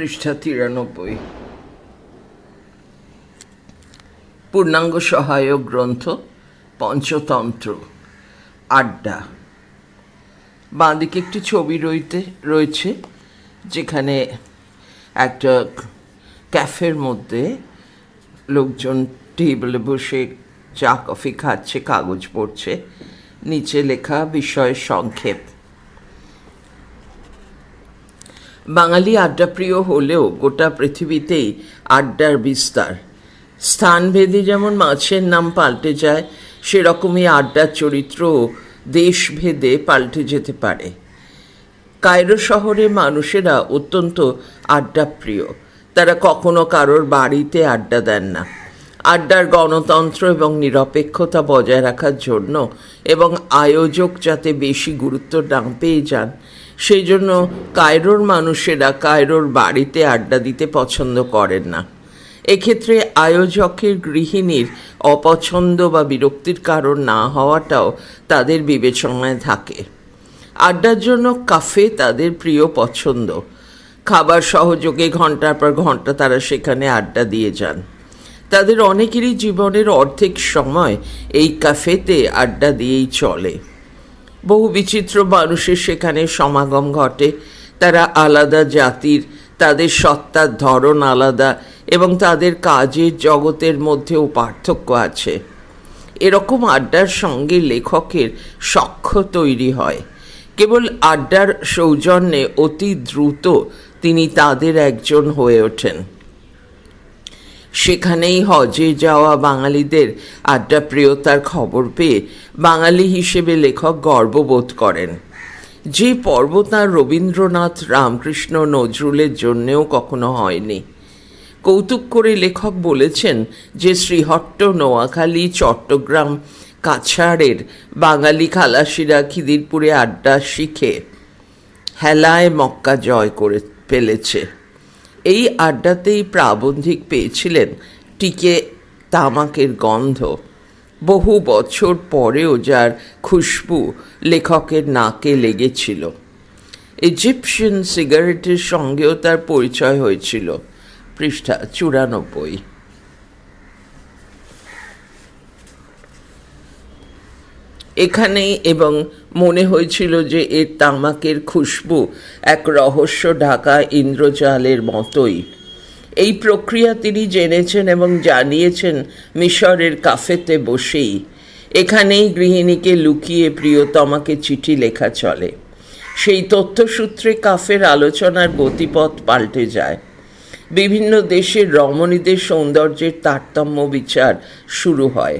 পৃষ্ঠা তিরানব্বই। পূর্ণাঙ্গ সহায়ক গ্রন্থ, পঞ্চতন্ত্র, আড্ডা। বাঁদিকে একটি ছবি রইতে, রয়েছে, যেখানে একটা ক্যাফের মধ্যে লোকজন টেবিলে বসে চা, কফি খাচ্ছে, কাগজ পড়ছে। নিচে লেখা বিষয়ের সংক্ষেপ। বাঙালি আড্ডাপ্রিয় হলেও গোটা পৃথিবীতেই আড্ডার বিস্তার। স্থানভেদে যেমন মাছের নাম পাল্টে যায়, সেরকমই আড্ডার চরিত্র দেশভেদে পাল্টে যেতে পারে। কায়রো শহরে মানুষেরা অত্যন্ত আড্ডাপ্রিয়। তারা কখনো কারোর বাড়িতে আড্ডা দেন না। আড্ডার গণতন্ত্র এবং নিরপেক্ষতা বজায় রাখার জন্য এবং আয়োজক যাতে বেশি গুরুত্ব না পেয়ে যান সেই জন্য কায়রোর মানুষেরা কায়রোর বাড়িতে আড্ডা দিতে পছন্দ করেন না। এক্ষেত্রে আয়োজকের গৃহিণীর অপছন্দ বা বিরক্তির কারণ না হওয়াটাও তাদের বিবেচনায় থাকে। আড্ডার জন্য কাফে তাদের প্রিয় পছন্দ। খাবার সহযোগে ঘণ্টার পর ঘণ্টা তারা সেখানে আড্ডা দিয়ে যান। তাদের অনেকেরই জীবনের অর্ধেক সময় এই কাফেতে আড্ডা দিয়েই চলে। বহু বিচিত্র মানুষের সেখানে সমাগম ঘটে। তারা আলাদা জাতির, তাদের সত্তার ধরন আলাদা এবং তাদের কাজের জগতের মধ্যেও পার্থক্য আছে। এরকম আড্ডার সঙ্গে লেখকের সখ্য তৈরি হয়। কেবল আড্ডার সৌজন্যে অতি দ্রুত তিনি তাদের একজন হয়ে ওঠেন। সেখানেই হজে যাওয়া বাঙালিদের আড্ডা প্রিয়তার খবর পেয়ে বাঙালি হিসেবে লেখক গর্ববোধ করেন। যে পর্ব তাঁর রবীন্দ্রনাথ রামকৃষ্ণ নজরুলের জন্যেও কখনো হয়নি। কৌতুক করে লেখক বলেছেন যে শ্রীহট্ট নোয়াখালী, চট্টগ্রাম, কাছাড়ের বাঙালি খালাসিরা খিদিরপুরে আড্ডা শিখে হেলায় মক্কা জয় করে ফেলেছে। এই আড্ডাতেই প্রাবন্ধিক পেয়েছিলেন টিকে তামাকের গন্ধ। বহু বছর পরেও যার খুশবু লেখকের নাকে লেগেছিল। ইজিপশিয়ান সিগারেটের সঙ্গেও তার পরিচয় হয়েছিল। পৃষ্ঠা চুরানব্বই। এখানেই এবং মনে হয়েছিল যে এর তামাকের খুশবু এক রহস্য ঢাকা ইন্দ্রজালের মতোই। এই প্রক্রিয়া তিনি জেনেছেন এবং জানিয়েছেন মিশরের কাফেতে বসেই। এখানেই গৃহিণীকে লুকিয়ে প্রিয়তমাকে চিঠি লেখা চলে। সেই তথ্যসূত্রে কাফের আলোচনার গতিপথ পাল্টে যায়। বিভিন্ন দেশের রমণীদের সৌন্দর্যের তারতম্য বিচার শুরু হয়।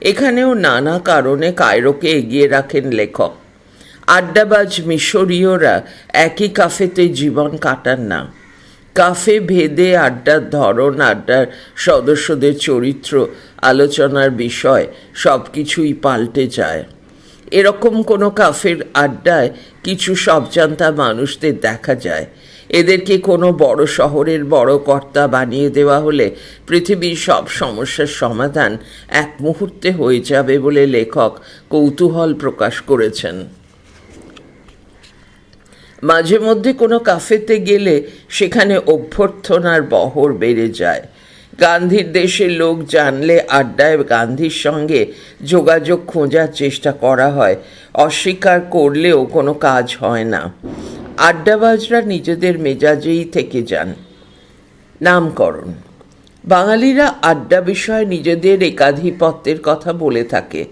এখানেও নানা কারণে কায়রোকে এগিয়ে রাখেন লেখক। আড্ডাবাজ মিশরীয়রা একই কাফেতে জীবন কাটান না। কাফে ভেদে আড্ডার ধরন, আড্ডার সদস্যদের চরিত্র, আলোচনার বিষয় সব কিছুই পাল্টে যায়। এরকম কোনো কাফের আড্ডায় কিছু সবজান্তা মানুষদের দেখা যায়। এদেরকে কোনো বড় শহরের বড় কর্তা বানিয়ে দেওয়া হলে পৃথিবীর সব সমস্যার সমাধান এক মুহূর্তে হয়ে যাবে বলে লেখক কৌতূহল প্রকাশ করেছেন। মাঝে মধ্যে কোনো কাফেতে গেলে সেখানে অভ্যর্থনার বহর বেড়ে যায়। গান্ধীর দেশের লোক জানলে আড্ডায় গান্ধীর সঙ্গে যোগাযোগ খোঁজার চেষ্টা করা হয়। অস্বীকার করলেও কোনো কাজ হয় না। আড্ডাবাজরা নিজেদের মেজাজেই থেকে যান। নামকরণ। বাঙালিরা আড্ডা বিষয়ে নিজেদের একাধিপত্যের কথা বলে থাকে।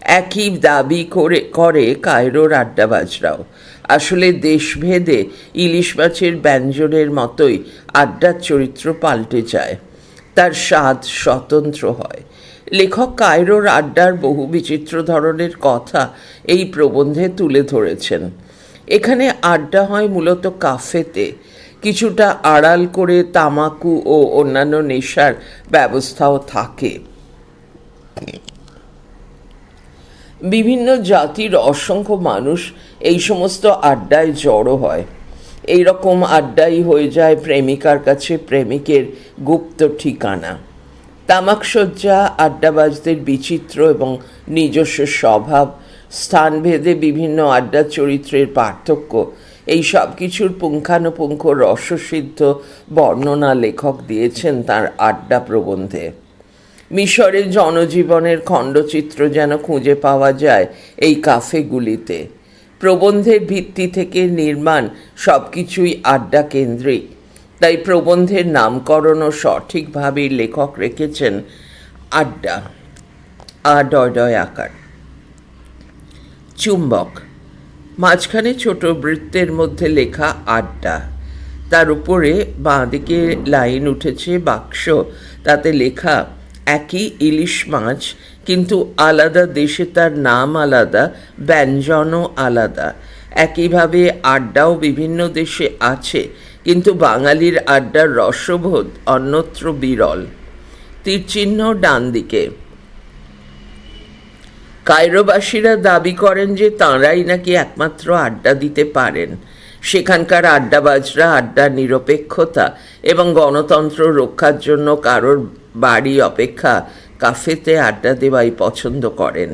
একই দাবি করে করে কায়রোর আড্ডাবাজরাও। আসলে দেশভেদে ইলিশ মাছের ব্যঞ্জনের মতোই আড্ডার চরিত্র পাল্টে যায়। তার স্বাদ স্বতন্ত্র হয়। লেখক কায়রোর আড্ডার বহু বিচিত্র ধরনের কথা এই প্রবন্ধে তুলে ধরেছেন। এখানে আড্ডা হয় মূলত কাফেতে। কিছুটা আড়াল করে তামাকু ও অন্যান্য নেশার ব্যবস্থাও থাকে। বিভিন্ন জাতির অসংখ্য মানুষ এই সমস্ত আড্ডায় জড়ো হয়। এই রকম আড্ডাই হয়ে যায় প্রেমিকার কাছে প্রেমিকের গুপ্ত ঠিকানা। তামাকসজ্জা, আড্ডাবাজদের বিচিত্র এবং নিজস্ব স্বভাব স্থানভেদে বিভিন্ন আড্ডা চরিত্রের পার্থক্য। এই সব কিছুর পুঙ্খানুপুঙ্খ রসসিদ্ধ বর্ণনা লেখক দিয়েছেন তার আড্ডা প্রবন্ধে। মিশরের জনজীবনের খণ্ডচিত্র যেন খুঁজে পাওয়া যায় এই কাফেগুলিতে। প্রবন্ধের ভিত্তি থেকে নির্মাণ সব কিছুই আড্ডা কেন্দ্রিক তাই প্রবন্ধের নামকরণও সঠিকভাবে লেখক রেখেছেন আড্ডা। আ, ডয় ডয়, আকার। চুম্বক। মাঝখানে ছোট বৃত্তের মধ্যে লেখা আড্ডা। তার উপরে বাঁদিকে লাইন উঠেছে বাক্স। তাতে লেখা, একই ইলিশ মাছ, কিন্তু আলাদা দেশে তার নাম আলাদা, ব্যঞ্জনও আলাদা। একইভাবে আড্ডাও বিভিন্ন দেশে আছে, কিন্তু বাঙালির আড্ডার রসবোধ অন্যত্র বিরল। তীরচিহ্ন ডান দিকে কায়রোবাসীরা দাবি করেন যে তাঁরাই নাকি একমাত্র আড্ডা দিতে পারেন। সেখানকার আড্ডাবাজরা আড্ডার নিরপেক্ষতা এবং গণতন্ত্র রক্ষার জন্য কারোর বাড়ি অপেক্ষা কাফেতে আড্ডা দেওয়াই পছন্দ করেন।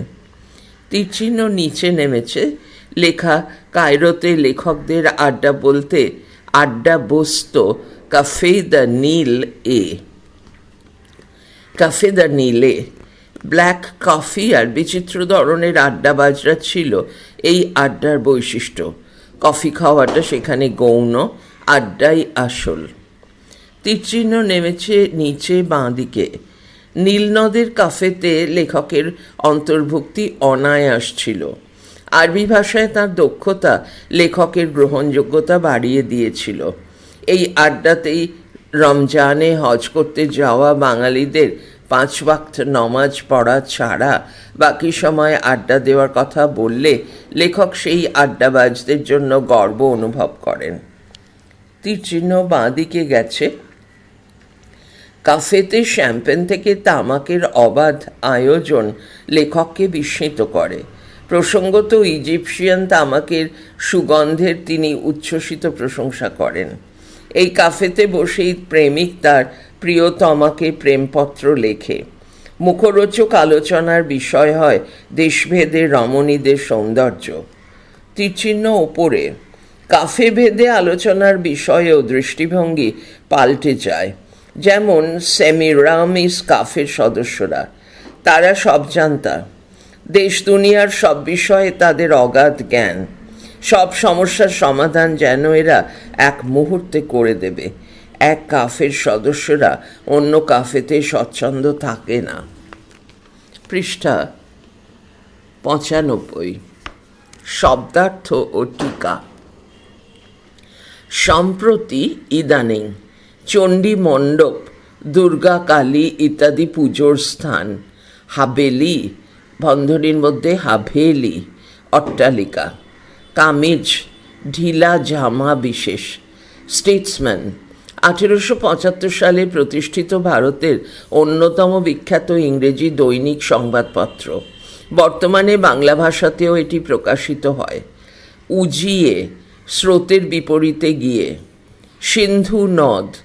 তীরচিহ্ন নিচে নেমেছে। লেখা, কায়রোতে লেখকদের আড্ডা বলতে আড্ডা বসত কাফে দ্য নীল এ। কাফে দ্য নীলে ব্ল্যাক কফি আর বিচিত্র ধরনের আড্ডাবাজরা ছিল এই আড্ডার বৈশিষ্ট্য। কফি খাওয়াটা সেখানে গৌণ, আড্ডাই আসল। তীরচিহ্ন নেমেছে নিচে বাঁ দিকে নীলনদের কাফেতে লেখকের অন্তর্ভুক্তি অনায়াস ছিল। আরবি ভাষায় তার দক্ষতা লেখকের গ্রহণযোগ্যতা বাড়িয়ে দিয়েছিল। এই আড্ডাতেই রমজানে হজ করতে যাওয়া বাঙালিদের পাঁচ ওয়াক্ত নমাজ পড়া ছাড়া বাকি সময় আড্ডা দেওয়ার কথা বললে লেখক সেই আড্ডাবাজদের জন্য গর্ব অনুভব করেন। তীরচিহ্ন বাঁ দিকে গেছে। কাফেতে শ্যাম্পেন থেকে তামাকের অবাধ আয়োজন লেখককে বিস্মিত করে। প্রসঙ্গত ইজিপশিয়ান তামাকের সুগন্ধের তিনি উচ্ছ্বসিত প্রশংসা করেন। এই কাফেতে বসেই প্রেমিক তার প্রিয়তমাকে প্রেমপত্র লেখে। মুখরোচক আলোচনার বিষয় হয় দেশভেদে রমণীদের সৌন্দর্য। তীরচিহ্ন ওপরে কাফে ভেদে আলোচনার বিষয় ও দৃষ্টিভঙ্গি পাল্টে যায়। যেমন সেমিরামিস কাফের সদস্যরা, তারা সব জানতা। দেশ দুনিয়ার সব বিষয়ে তাদের অগাধ জ্ঞান। সব সমস্যার সমাধান যেন এরা এক মুহূর্তে করে দেবে। এক কাফের সদস্যরা অন্য কাফেতে স্বচ্ছন্দ থাকে না। পৃষ্ঠা পঁচানব্বই। শব্দার্থ ও টিকা। সম্প্রতি ইদানিং চণ্ডী মণ্ডপ দুর্গা কালী ইত্যাদি পুজোর স্থান, হাবেলি, বন্ধনীর মধ্যে হাভেলি, অট্টালিকা, কামিজ, ঢিলা জামা বিশেষ, স্টেটসম্যান আঠেরোশো পঁচাত্তর সালে প্রতিষ্ঠিত ভারতের অন্যতম বিখ্যাত ইংরেজি দৈনিক সংবাদপত্র। বর্তমানে বাংলা ভাষাতেও এটি প্রকাশিত হয়। উজিয়ে, স্রোতের বিপরীতে গিয়ে। সিন্ধু নদ,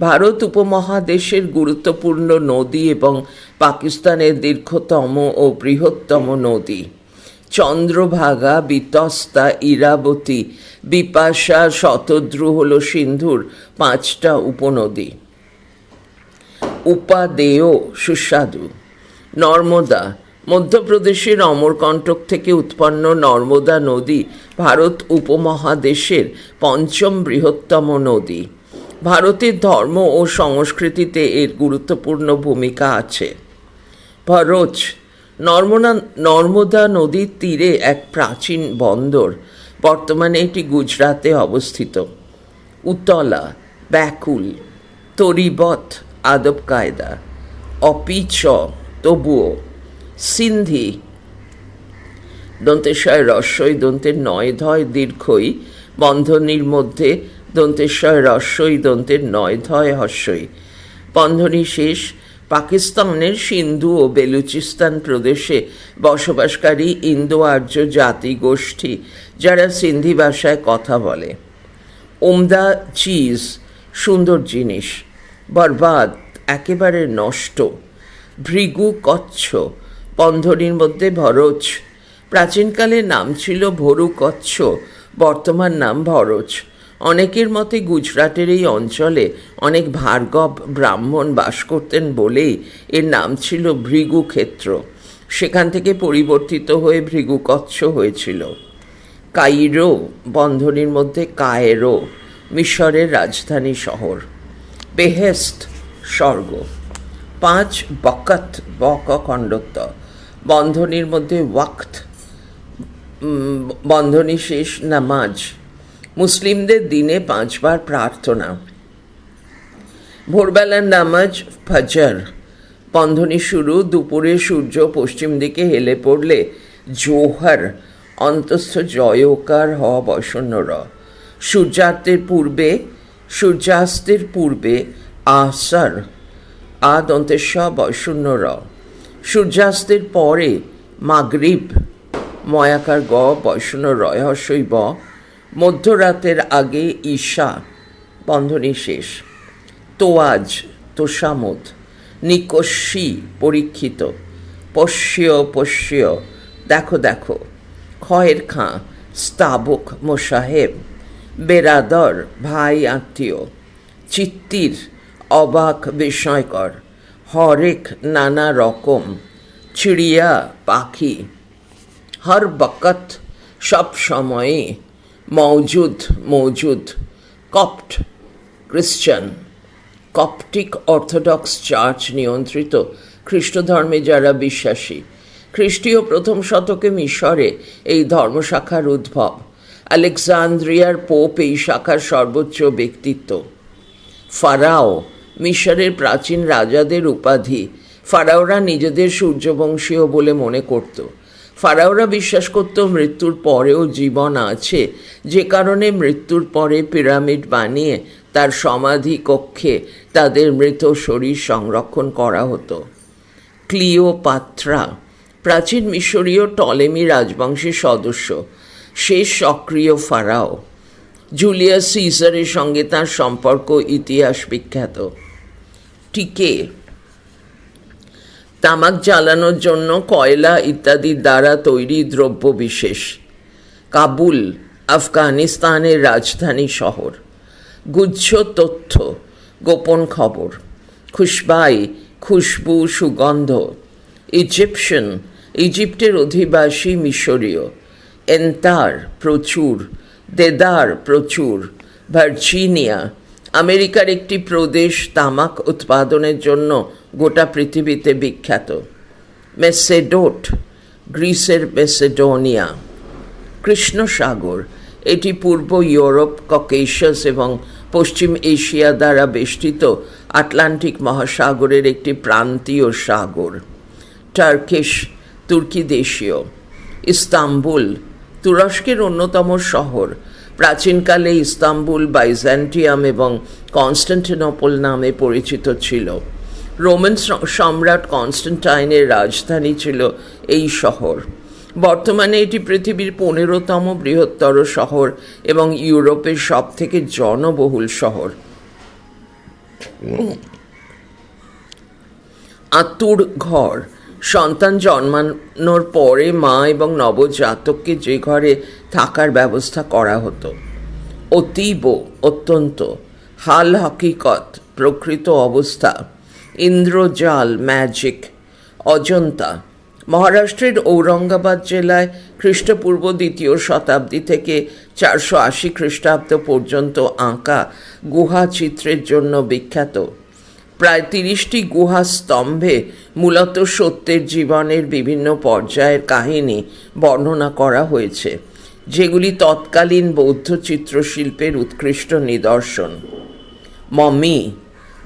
ভারত উপমহাদেশের গুরুত্বপূর্ণ নদী এবং পাকিস্তানের দীর্ঘতম ও বৃহত্তম নদী। চন্দ্রভাগা, বিতস্তা, ইরাবতী, বিপাশা শতদ্রু হল সিন্ধুর পাঁচটা উপনদী। উপাদেয় সুস্বাদু। নর্মদা, মধ্যপ্রদেশের অমরকণ্টক থেকে উৎপন্ন নর্মদা নদী ভারত উপমহাদেশের পঞ্চম বৃহত্তম নদী। ভারতের ধর্ম ও সংস্কৃতিতে এর গুরুত্বপূর্ণ ভূমিকা আছে। ভরোচ নর্মদা নর্মদা নদীর তীরে এক প্রাচীন বন্দর বর্তমানে এটি গুজরাতে অবস্থিত। উতলা, ব্যাকুল তরিবত আদব কায়দা, অপিচ, তবুও, সিন্ধি দন্তেশ্বয় রস্যই দন্তের নয় ধয় দীর্ঘই, বন্ধনীর মধ্যে দন্তেশ্বয় রস্যই দন্তের নয় ধয় হস্যই। বন্ধনী শেষ পাকিস্তানের সিন্ধু ও বেলুচিস্তান প্রদেশে বসবাসকারী ইন্দো আর্য জাতি গোষ্ঠী, যারা সিন্ধি ভাষায় কথা বলে। উমদা চিজ, সুন্দর জিনিস, বরবাদ, একেবারে নষ্ট, ভৃগু কচ্ছ, বন্ধনীর মধ্যে ভরচ। প্রাচীনকালে নাম ছিল ভরু কচ্ছ, বর্তমান নাম ভরজ অনেকের মতে গুজরাটের এই অঞ্চলে অনেক ভার্গব ব্রাহ্মণ বাস করতেন বলেই এর নাম ছিল ভৃগু ক্ষেত্র সেখান থেকে পরিবর্তিত হয়ে ভৃগুকচ্ছ হয়েছিল। কাইরো বন্ধনীর মধ্যে কায়রো মিশরের রাজধানী শহর। বেহেস্ত স্বর্গ। পাঁচ বকত বক খণ্ডত্ব বন্ধনীর মধ্যে ওয়াক্ত বন্ধনী শেষ নামাজ। মুসলিমদের দিনে পাঁচবার প্রার্থনা। ভোরবেলার নামাজ, ফজর। বন্ধনী শুরু, দুপুরে সূর্য পশ্চিম দিকে হেলে পড়লে জোহর, অন্তস্থ জয়কার হ বসন্ন র সূর্যাস্তের পূর্বে সূর্যাস্তের পূর্বে আসর আদ দন্তেশ বসন্ন র সূর্যাস্তের পরে মাগরিব ময়াকার গ বৈষ্ণ রয় হর্ষই ব। মধ্যরাতের আগে ঈশা বন্ধনী শেষ। তোয়াজ তোষামত নিকস্যি পরীক্ষিত। পশ্য পশ্য দেখো দেখো খয়ের খাঁ, স্তাবক মোসাহেব, বেরাদর, ভাই আত্মীয়, চিত্তির, অবাক বিস্ময়কর, হরেক নানা রকম, চিড়িয়া পাখি, হর বকত সব সময়ে মৌজুদ মৌজুদ। Copt Christian Coptic Orthodox church নিয়ন্ত্রিত। খ্রিস্ট ধর্মে যারা বিশ্বাসী। খ্রিস্টীয় প্রথম শতকে মিশরে এই ধর্মশাখার উদ্ভব। আলেকজান্দ্রিয়ার পোপ এই শাখার সর্বোচ্চ ব্যক্তিত্ব। ফারাও, মিশরের প্রাচীন রাজাদের উপাধি। ফারাওরা নিজেদের সূর্যবংশীয় বলে মনে করত। ফারাওরা বিশ্বাস করত মৃত্যুর পরেও জীবন আছে। যে কারণে মৃত্যুর পরে পিরামিড বানিয়ে তার সমাধি কক্ষে তাদের মৃত শরীর সংরক্ষণ করা হতো। ক্লিওপাত্রা, প্রাচীন মিশরীয় টলেমি রাজবংশের সদস্য শেষ সক্রিয় ফারাও। জুলিয়াস সিজারের সঙ্গে তার সম্পর্ক ইতিহাস বিখ্যাত। টিকে তামাক জ্বালানোর জন্য কয়লা ইত্যাদির দ্বারা তৈরি দ্রব্য বিশেষ। কাবুল, আফগানিস্তানের রাজধানী শহর। গুচ্ছ তথ্য, গোপন খবর। খুশবাই, খুশবু, সুগন্ধ। ইজিপশিয়ান, ইজিপ্টের অধিবাসী মিশরীয়। এন্তার প্রচুর, দেদার প্রচুর। ভার্জিনিয়া আমেরিকার একটি প্রদেশ তামাক উৎপাদনের জন্য গোটা পৃথিবীতে বিখ্যাত। মেসেডোট, গ্রিসের মেসেডোনিয়া। কৃষ্ণ সাগর এটি পূর্ব ইউরোপ, ককেশাস এবং পশ্চিম এশিয়া দ্বারা বেষ্টিত আটলান্টিক মহাসাগরের একটি প্রান্তীয় সাগর। টার্কিশ, তুর্কি দেশীয়। ইস্তাম্বুল, তুরস্কের অন্যতম শহর। প্রাচীনকালে ইস্তাম্বুল বাইজ্যান্টিয়াম এবং কনস্টান্টিনোপল নামে পরিচিত ছিল। রোমান সম্রাট কনস্টান্টাইনের রাজধানী ছিল এই শহর। বর্তমানে এটি পৃথিবীর পনেরোতম বৃহত্তর শহর এবং ইউরোপের সব থেকে জনবহুল শহর। আতুর ঘর। সন্তান জন্মানোর পরে মা এবং নবজাতককে যে ঘরে থাকার ব্যবস্থা করা হতো। অতীব অত্যন্ত হাল হকিকত প্রকৃত অবস্থা। ইন্দ্রজাল ম্যাজিক অজন্তা। মহারাষ্ট্রের ঔরঙ্গাবাদ জেলায় খ্রিস্টপূর্ব দ্বিতীয় শতাব্দী থেকে চারশো আশি খ্রিস্টাব্দ পর্যন্ত আঁকা গুহা চিত্রের জন্য বিখ্যাত। প্রায় তিরিশটি গুহা স্তম্ভে মূলত সত্যের জীবনের বিভিন্ন পর্যায়ের কাহিনী বর্ণনা করা হয়েছে, যেগুলি তৎকালীন বৌদ্ধ চিত্রশিল্পের উৎকৃষ্ট নিদর্শন। মমি,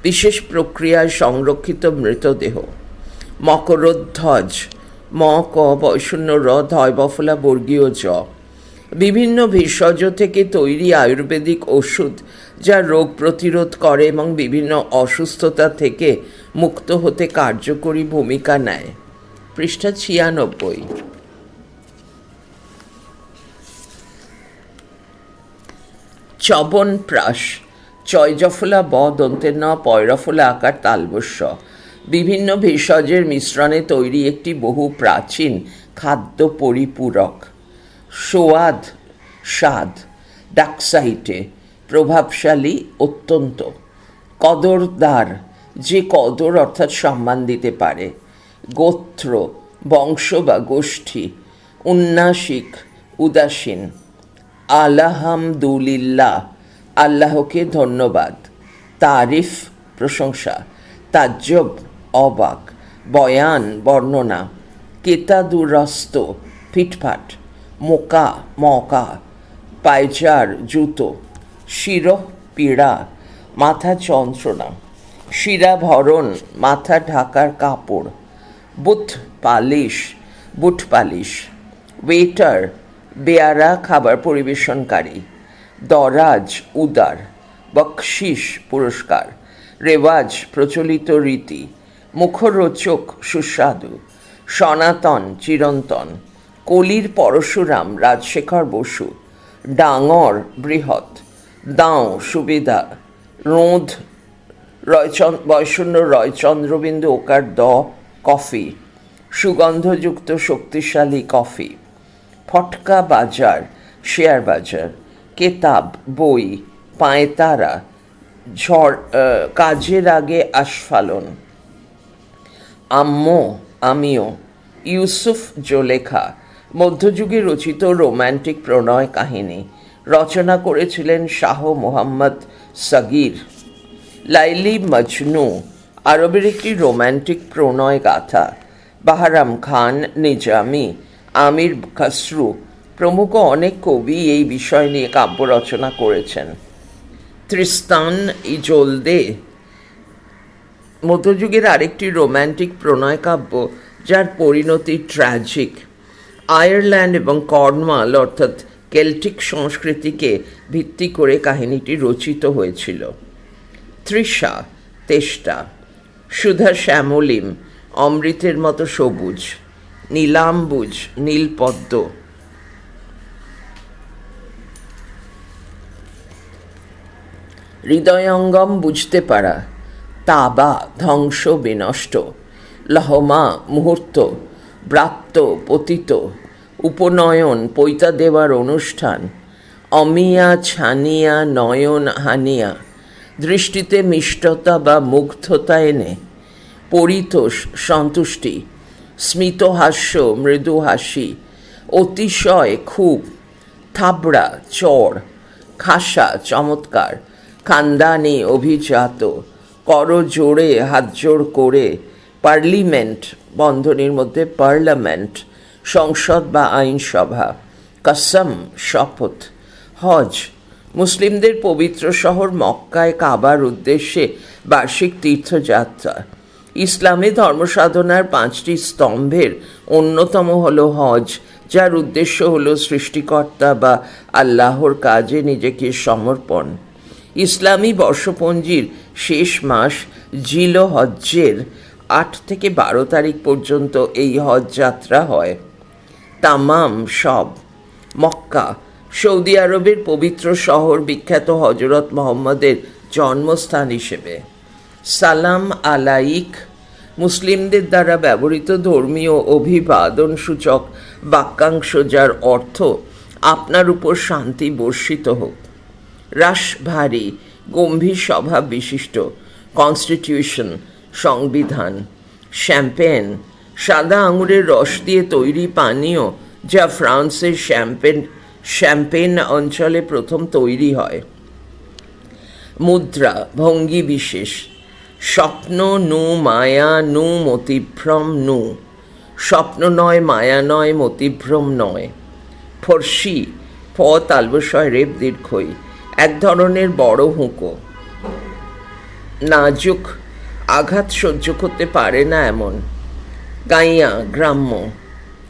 বিশেষ প্রক্রিয়ায় সংরক্ষিত মৃতদেহ। মকরধ্বজ, ম, ক, বৈষণ্য র ধয় বফলা বর্গীয় জ। বিভিন্ন ভেষজ থেকে তৈরি আয়ুর্বেদিক ওষুধ যা রোগ প্রতিরোধ করে এবং বিভিন্ন অসুস্থতা থেকে মুক্ত হতে কার্যকরী ভূমিকা নেয়। পৃষ্ঠা ছিয়ানব্বই। চবন প্রাস, চয়জফলা ব দন্তের ন পয়রফলা আকার, তালবস্য। বিভিন্ন ভেষজের মিশ্রণে তৈরি একটি বহু প্রাচীন খাদ্য পরিপূরক। সোয়াদ, স্বাদ, ডাকসাইটে। প্রভাবশালী, অত্যন্ত। কদরদার, যে কদর অর্থাৎ সম্মান দিতে পারে। গোত্র, বংশ বা গোষ্ঠী, উন্নাসিক, উদাসীন। আলহামদুলিল্লাহ, আল্লাহকে ধন্যবাদ। তারিফ, প্রশংসা। তাজ্জব, অবাক। বয়ান, বর্ণনা। কেতাদুরস্ত ফিটফাট মোকা, মকা। পায়চার জুতো। শিরহ পীড়া, মাথা যন্ত্রণা। শিরাভরণ মাথা ঢাকার কাপড়। Boot polish, boot polish. Waiter, বেয়ারা খাবার পরিবেশনকারী। দরাজ, উদার। বকশিস পুরস্কার। রেওয়াজ, প্রচলিত রীতি। মুখরোচক, সুস্বাদু। সনাতন, চিরন্তন। কলির পরশুরাম, রাজশেখর বসু। ডাঙর, বৃহৎ। দাও সুবিধা। রোঁধ রয়চন্দ বয়শূন্য রয়চন্দ্রবিন্দু ওকার দ, কফি। সুগন্ধযুক্ত শক্তিশালী কফি। ফটকা বাজার, শেয়ার বাজার। কেতাব, বই পায়তারা ঝড় কাজের আগে আস্ফালন আম্মো, আমিও। ইউসুফ জোলেখা। মধ্যযুগে রচিত রোম্যান্টিক প্রণয় কাহিনী। রচনা করেছিলেন শাহ মোহাম্মদ সাগির। লাইলি মজনু, আরবের একটি রোম্যান্টিক প্রণয় গাথা। বাহারাম খান, নিজামি, আমির খসরু প্রমুখ অনেক কবি এই বিষয় নিয়ে কাব্য রচনা করেছেন। ত্রিস্তান ইজোলদে, মধ্যযুগের আরেকটি রোম্যান্টিক প্রণয় কাব্য যার পরিণতি ট্র্যাজিক আয়ারল্যান্ড এবং কর্নওয়াল অর্থাৎ কেল্টিক সংস্কৃতিকে ভিত্তি করে কাহিনীটি রচিত হয়েছিল। তৃষা, তেষ্টা, সুধা শ্যামলিম, অমৃতের মতো সবুজ, নীলাম্বুজ, নীলপদ্ম। হৃদয়ঙ্গম বুঝতে পারা, তাবা ধ্বংস বিনষ্ট, লহমা মুহূর্ত, ব্রাত্য পতিত। উপনয়ন, পৈতা দেওয়ার অনুষ্ঠান, অমিয়া ছানিয়া, নয়ন হানিয়া, দৃষ্টিতে মিষ্টতা বা মুগ্ধতা এনে, পরিতোষ, সন্তুষ্টি, স্মিত হাস্য, মৃদু হাসি, অতিশয় খুব থাবড়া চড় খাসা, চমৎকার, খানদানি অভিজাত, কর জোড়ে, হাত জোড় করে, পার্লিমেন্ট, বন্ধনীর মধ্যে পার্লামেন্ট সংসদ বা আইনসভা, কসম, শপথ, হজ, মুসলিমদের পবিত্র শহর মক্কায় কাবার উদ্দেশ্যে বার্ষিক তীর্থযাত্রা। ইসলামে ধর্মসাধনার পাঁচটি স্তম্ভের অন্যতম হল হজ, যার উদ্দেশ্য হল সৃষ্টিকর্তা বা আল্লাহর কাজে নিজেকে সমর্পণ। ইসলামী বর্ষপঞ্জির শেষ মাস জিল হজ্জের আট থেকে বারো তারিখ পর্যন্ত এই হজ যাত্রা হয়। তামাম সব। মক্কা, সৌদি আরবের পবিত্র শহর বিখ্যাত হজরত মোহাম্মদের জন্মস্থান হিসেবে। সালাম আলাইক, মুসলিমদের দ্বারা ব্যবহৃত ধর্মীয় অভিবাদন সূচক বাক্যাংশ যার অর্থ, আপনার উপর শান্তি বর্ষিত হোক। রাসভারী, গম্ভীর স্বভাব বিশিষ্ট, কনস্টিটিউশন সংবিধান, শ্যাম্পেন সাদা আঙুরের রস দিয়ে তৈরি পানীয়, যা ফ্রান্সের শ্যাম্পেন শ্যাম্পেন অঞ্চলে প্রথম তৈরি হয়। মুদ্রা, ভঙ্গি বিশেষ। স্বপ্ন নু মায়া নু মতিভ্রম নু। স্বপ্ন নয়, মায়া নয়, মতিভ্রম নয়। ফর্সি, ফ তালবসয় রেপ দীর্ঘই, এক ধরনের বড় হুঁকো। নাজুক, আঘাত সহ্য করতে পারে না এমন। গাইয়া গ্রাম্য।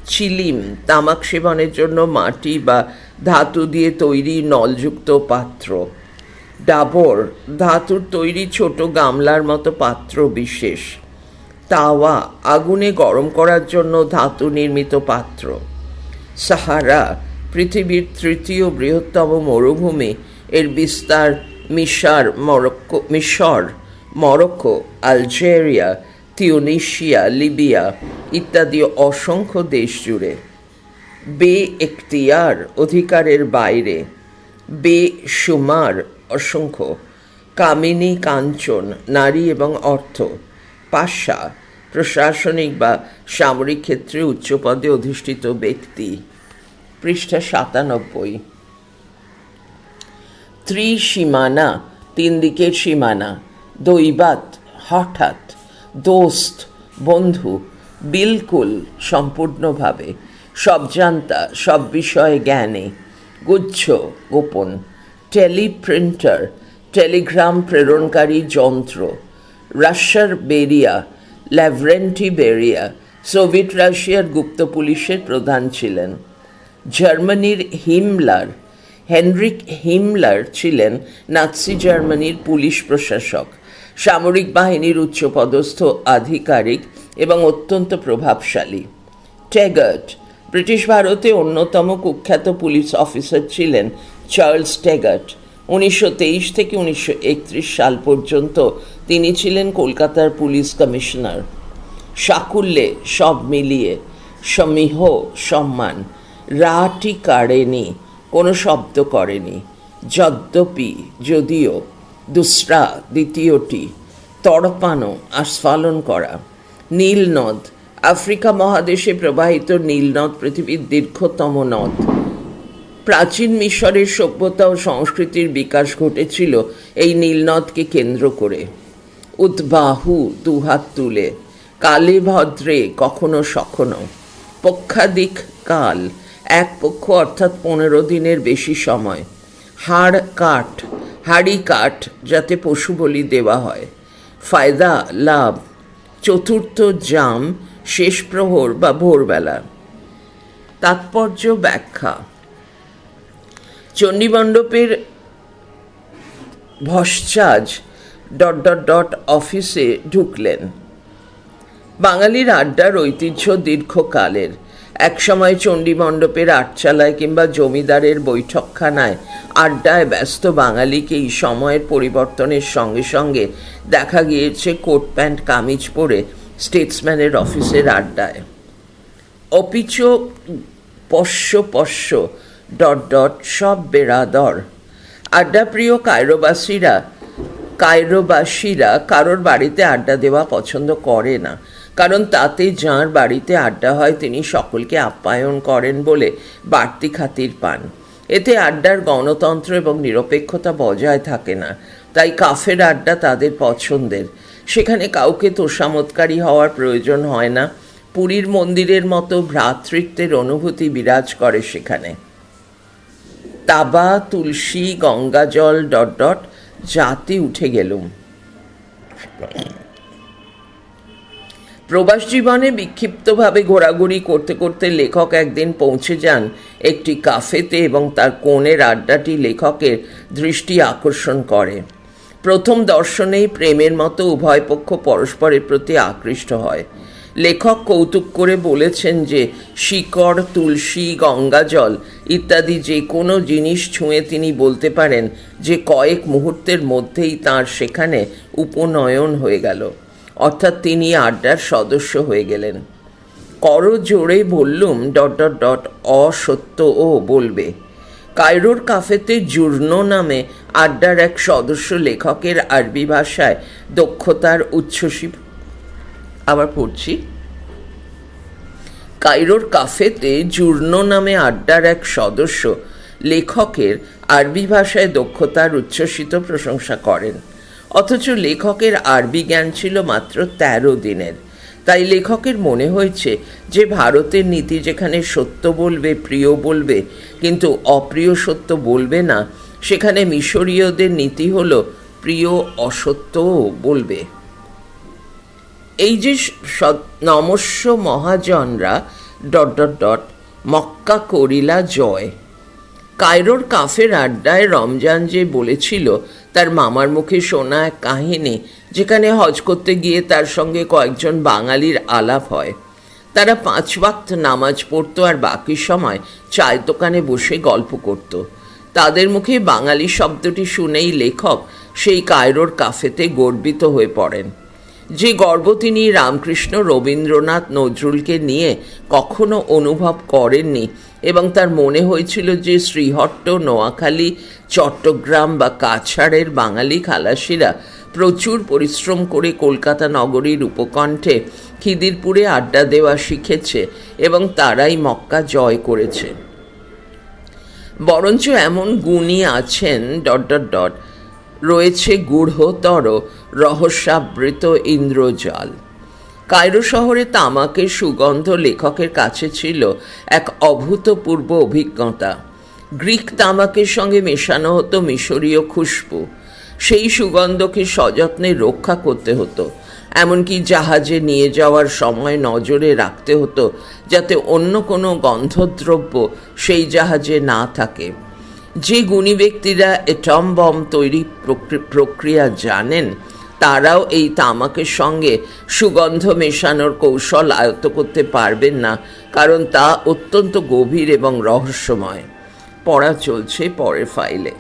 চিলিম তামাক সেবনের জন্য মাটি বা ধাতু দিয়ে তৈরি নলযুক্ত পাত্র। ডাবর ধাতুর তৈরি ছোট গামলার মতো পাত্র বিশেষ। তাওয়া আগুনে গরম করার জন্য ধাতু নির্মিত পাত্র। সাহারা পৃথিবীর তৃতীয় বৃহত্তম মরুভূমি। এর বিস্তার মিশার মরক্কো মিশর, মরক্কো, আলজেরিয়া তিউনিশিয়া, লিবিয়া ইত্যাদি অসংখ্য দেশ জুড়ে। বে এখতিয়ার অধিকারের বাইরে। বেসুমার অসংখ্য। কামিনী কাঞ্চন, নারী এবং অর্থ। পাশা, প্রশাসনিক বা সামরিক ক্ষেত্রে উচ্চপদে অধিষ্ঠিত ব্যক্তি। পৃষ্ঠা সাতানব্বই। ত্রিসীমানা, তিন দিকের সীমানা। দৈবাত হঠাৎ। দোস্ত, বন্ধু, বিলকুল সম্পূর্ণভাবে, সব জানতা, সব বিষয়ে জ্ঞানে, গুচ্ছ, গোপন, টেলিপ্রিন্টার, টেলিগ্রাম প্রেরণকারী যন্ত্র, রাশিয়ার বেরিয়া, ল্যাভরেন্টি বেরিয়া, সোভিয়েত রাশিয়ার গুপ্ত পুলিশের প্রধান ছিলেন, জার্মানির হিমলার, হেনরিক হিমলার ছিলেন নাৎসি জার্মানির পুলিশ প্রশাসক সামরিক বাহিনীর উচ্চপদস্থ আধিকারিক এবং অত্যন্ত প্রভাবশালী। টেগার্ট, ব্রিটিশ ভারতে অন্যতম কুখ্যাত পুলিশ অফিসার ছিলেন চার্লস টেগার্ট। উনিশশো থেকে উনিশশো একত্রিশ সাল পর্যন্ত তিনি ছিলেন কলকাতার পুলিশ কমিশনার। সাকুল্যে সব মিলিয়ে সমীহ সম্মান রাটি কাড়েনি, কোনো শব্দ করেনি। যদ্যপি যদিও দুসরা, দ্বিতীয়টি তড়পানো আস্ফালন করা। নীল নদ, আফ্রিকা মহাদেশে প্রবাহিত নীল নদ পৃথিবীর দীর্ঘতম নদ। প্রাচীন মিশরের সভ্যতা ও সংস্কৃতির বিকাশ ঘটেছিল এই নীলনদকে কেন্দ্র করে। উদ্বাহু দুহাত তুলে, কালে ভদ্রে কখনো সখনো, পক্ষাধিক কাল, এক পক্ষ অর্থাৎ পনেরো দিনের বেশি সময়, হাড় কাঠ হাড়ি কাঠ যাতে পশু বলি দেওয়া হয়। ফায়দা, লাভ। চতুর্থ জাম, শেষ প্রহর বা ভোরবেলা। তাৎপর্য ব্যাখ্যা। চণ্ডীমণ্ডপের ভস্টাজ ডট ডট ডট অফিসে ঢুকলেন। বাঙালির আড্ডার ঐতিহ্য দীর্ঘকালের। একসময় চণ্ডীমণ্ডপের আটচালায় কিংবা জমিদারের বৈঠকখানায় আড্ডায় ব্যস্ত বাঙালিকে এই সময়ের পরিবর্তনের সঙ্গে সঙ্গে দেখা গিয়েছে কোট প্যান্ট কামিজ পরে স্টেটসম্যানের অফিসের আড্ডায়। অপিচ, পশ্য পশ্য, ডট ডট, সব বেড়াদর। আড্ডাপ্রিয় কায়রোবাসীরা কায়রোবাসীরা কারোর বাড়িতে আড্ডা দেওয়া পছন্দ করে না। কারণ তাতে যাঁর বাড়িতে আড্ডা হয়, তিনি সকলকে আপ্যায়ন করেন বলে বাড়তি খাতির পান। এতে আড্ডার গণতন্ত্র এবং নিরপেক্ষতা বজায় থাকে না। তাই কাফের আড্ডা তাদের পছন্দের। সেখানে কাউকে তোষামতকারী হওয়ার প্রয়োজন হয় না। পুরীর মন্দিরের মতো ভ্রাতৃত্বের অনুভূতি বিরাজ করে সেখানে। তাবা, তুলসী, গঙ্গাজল, ডট ডট, জাতি উঠে গেলুম। প্রবাস জীবনে বিক্ষিপ্তভাবে ঘোরাঘুরি করতে করতে লেখক একদিন পৌঁছে যান একটি কাফেতে এবং তার কোণের আড্ডাটি লেখকের দৃষ্টি আকর্ষণ করে। প্রথম দর্শনেই প্রেমের মতো উভয় পক্ষ পরস্পরের প্রতি আকৃষ্ট হয়। লেখক কৌতুক করে বলেছেন যে, শিকড়, তুলসী, গঙ্গাজল ইত্যাদি যে কোনো জিনিস ছুঁয়ে তিনি বলতে পারেন যে, কয়েক মুহূর্তের মধ্যেই তার সেখানে উপনয়ন হয়ে গেল। অর্থাৎ তিনি আড্ডার সদস্য হয়ে গেলেন। কর জোরে বললুম ডট ডট ডট অসত্য ও বলবে। কায়রোর কাফেতে জুর্ন নামে আড্ডার এক সদস্য লেখকের আরবি ভাষায় দক্ষতার উচ্ছ্বসী আবার পড়ছি। কায়রোর কাফেতে জুর্ন নামে আড্ডার এক সদস্য লেখকের আরবি ভাষায় দক্ষতার উচ্ছ্বসিত প্রশংসা করেন। অথচ লেখকের আরবি জ্ঞান ছিল মাত্র তেরো দিনের। তাই লেখকের মনে হয়েছে যে ভারতের নীতি যেখানে সত্য বলবে, প্রিয় বলবে, কিন্তু অপ্রিয় সত্য বলবে না, সেখানে মিশরীয়দের নীতি হলো প্রিয় অসত্যও বলবে। এই যে নমস্য মহাজনরা, ডট ডট ডট, মক্কা করিলা জয়। কায়রোর কাফের আড্ডায় রমজান যে বলেছিল, তার মামার মুখে শোনা এক কাহিনী, যেখানে হজ করতে গিয়ে তার সঙ্গে কয়েকজন বাঙালির আলাপ হয়। তারা পাঁচ ওয়াক্ত নামাজ পড়তো আর বাকি সময় চায়ের দোকানে বসে গল্প করত। তাদের মুখে বাঙালি শব্দটি শুনেই লেখক সেই কায়রোর কাফেতে গর্বিত হয়ে পড়েন। যে গর্ব তিনি রামকৃষ্ণ রবীন্দ্রনাথ নজরুলকে নিয়ে কখনো অনুভব করেননি এবং তার মনে হয়েছিল যে শ্রীহট্ট, নোয়াখালী, চট্টগ্রাম বা কাছাড়ের বাঙালি খালাসিরা প্রচুর পরিশ্রম করে কলকাতা নগরীর উপকণ্ঠে খিদিরপুরে আড্ডা দেওয়া শিখেছে এবং তারাই মক্কা জয় করেছে। বরঞ্চ এমন গুণী আছেন ডট ডট ডট রয়েছে গূঢ়তর রহস্যাবৃত ইন্দ্রজাল। কায়রো শহরে তামাকের সুগন্ধ লেখকের কাছে ছিল এক অভূতপূর্ব অভিজ্ঞতা। গ্রিক তামাকের সঙ্গে মেশানো হতো মিশরীয় খুশবু। সেই সুগন্ধকে সযত্নে রক্ষা করতে হতো, এমনকি জাহাজে নিয়ে যাওয়ার সময় নজরে রাখতে হতো, যাতে অন্য কোনো গন্ধদ্রব্য সেই জাহাজে না থাকে। যে গুণী ব্যক্তিরা এটম বম তৈরি প্রক্রি- প্রক্রিয়া জানেন, তারাও এই তামাকের সঙ্গে সুগন্ধ মেশানোর কৌশল আয়ত্ত করতে পারবেন না, কারণ তা অত্যন্ত গভীর এবং রহস্যময়। পড়া চলছে পরের ফাইলে